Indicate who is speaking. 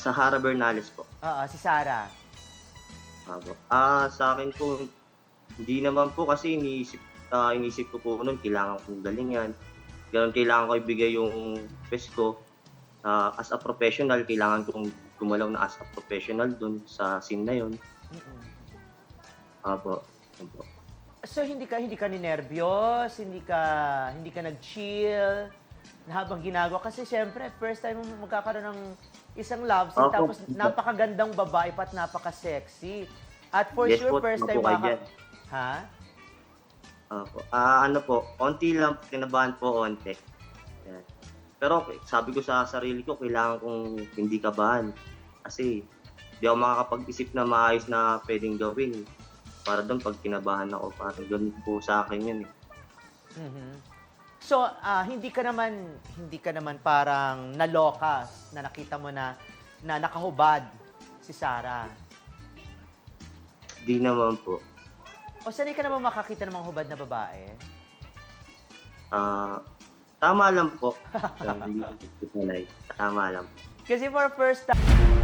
Speaker 1: Sahara Bernales po.
Speaker 2: Oo, si Sarah.
Speaker 1: Apo. Ah, sa akin po, hindi naman po kasi iniisip, ah, iniisip ko po noon, kailangan kong galingan. Ganun, kailangan ko ibigay yung best ko. Ah, as a professional, kailangan kong gumalaw na as a professional dun sa scene na yun.
Speaker 2: Mm-mm.
Speaker 1: Apo. Apo.
Speaker 2: So hindi ka hindi ka ni nervyos, hindi ka hindi ka nag-chill na habang ginagawa kasi syempre first time mo magkakaroon ng isang love scene
Speaker 1: Opo.
Speaker 2: tapos napakagandang babae pa at napaka-sexy. At for
Speaker 1: Yes
Speaker 2: sure
Speaker 1: po,
Speaker 2: first time maka... Ha?
Speaker 1: Apo. Ah, ano po, onti lang, kinabahan po onti. Yan. Pero sabi ko sa sarili ko, kailangan kong hindi kabahan. Kasi di ako makakapag-isip na maayos na pwedeng gawin. Para doon pag kinabahan ako, parang ganun po sa akin yun eh.
Speaker 2: Mhm. So, ah, hindi ka naman hindi ka naman parang naloka na nakita mo na na nakahubad si Sarah.
Speaker 1: Di naman po.
Speaker 2: O sanay ka naman makakita ng mga hubad na babae?
Speaker 1: Ah, tama lang po. Hindi ko sanay. Tama lang.
Speaker 2: Kasi for first time,